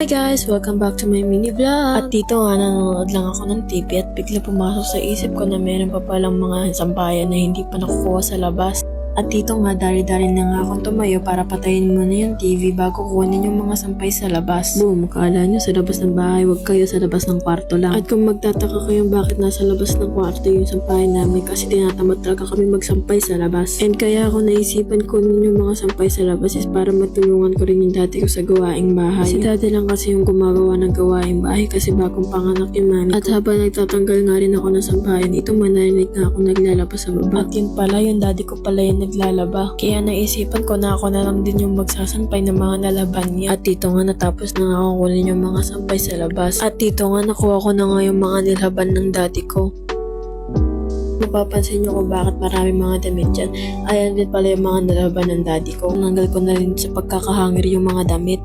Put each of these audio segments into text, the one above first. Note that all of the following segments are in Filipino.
Hi guys! Welcome back to my mini vlog! At dito nga nanonood lang ako ng TV at bigla pumasok sa isip ko na meron pa palang mga sampayan na hindi pa nakukuha sa labas. At dito nga dari-dari na nga akong tumayo para patayin muna yung TV bago kuhanin yung mga sampay sa labas. Boom! Kala nyo sa labas ng bahay, wag kayo sa labas ng kwarto lang. At kung magtataka kayo bakit nasa labas ng kwarto yung sampayan namin kasi tinatamad talaga kami magsampay sa labas. And kaya ako naisipan kunin yung mga sampay sa labas is para matulungan ko rin yung dati ko sa gawaing bahay. Si dati lang kasi yung gumagawa ng gawaing bahay kasi bagong panganak yung mami At habang nagtatanggal nga rin ako ng sampayan, ito manarinig nga ako naglalaba sa baba. At yun pala, yung daddy ko pala yung naglalaba. Kaya naisipan ko na ako na lang din yung magsasampay ng mga nalaban niya. At dito nga natapos na nga ako kunin yung mga sampay sa labas. At dito nga nakuha ko na nga yung mga nilaban ng daddy ko. Mapapansin nyo kung bakit marami mga damit dyan. Ayan din pala yung mga nalaban ng daddy ko. Nanggal ko na rin sa pagkakahangir yung mga damit.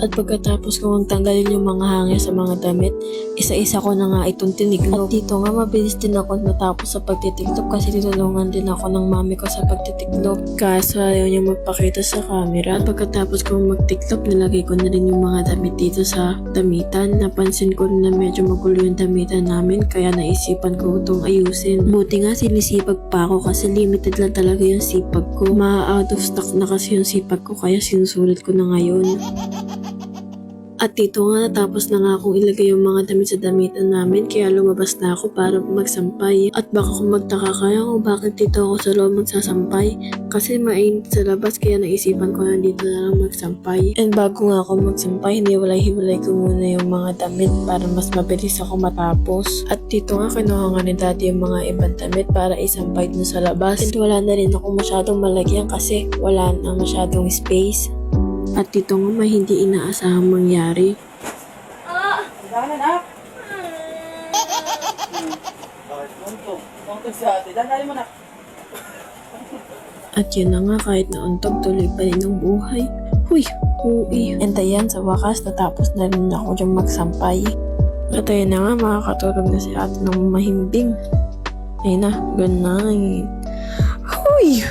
At pagkatapos ko ang tanggalin yung mga hangir sa mga damit, isa-isa ko na nga itong tiniklop. At dito nga mabilis din ako natapos sa pagtitiklop kasi tinulungan din ako ng mami ko sa pagtitiklop. Kaso ayaw niya magpakita sa camera. At pagkatapos ko magtiklop, nilagay ko na rin yung mga damit dito sa damitan. Napansin ko na medyo magulo yung damitan namin kaya naisipan ko itong ayusin. Buti nga sinisipag pa ako kasi limited lang talaga yung sipag ko. Ma-out of stock na kasi yung sipag ko kaya sinusulit ko na ngayon. At dito nga natapos na nga akong ilagay yung mga damit sa damitan namin kaya lumabas na ako para magsampay. At baka kung magtaka kayo kung bakit dito ako sa loob magsasampay kasi mainit sa labas kaya naisipan ko na dito na lang magsampay. And bago nga ako magsampay, hiniwalay-hiwalay ko muna yung mga damit para mas mabilis ako matapos. At dito nga kinuha nga ni dati yung mga ibang damit para isampay dun sa labas. And wala na rin ako masyadong malagyan kasi wala na masyadong space. At dito nga may hindi inaasahang mangyari. Dahanan, na. At yun na nga kahit nauntog tuloy pa rin ang buhay. Huy, ui. And ayan, sa wakas natapos na rin ako dyan magsampay. At ayun na nga, makakatulog na si ate ng mahimbing. Ayun na, good night. Huy!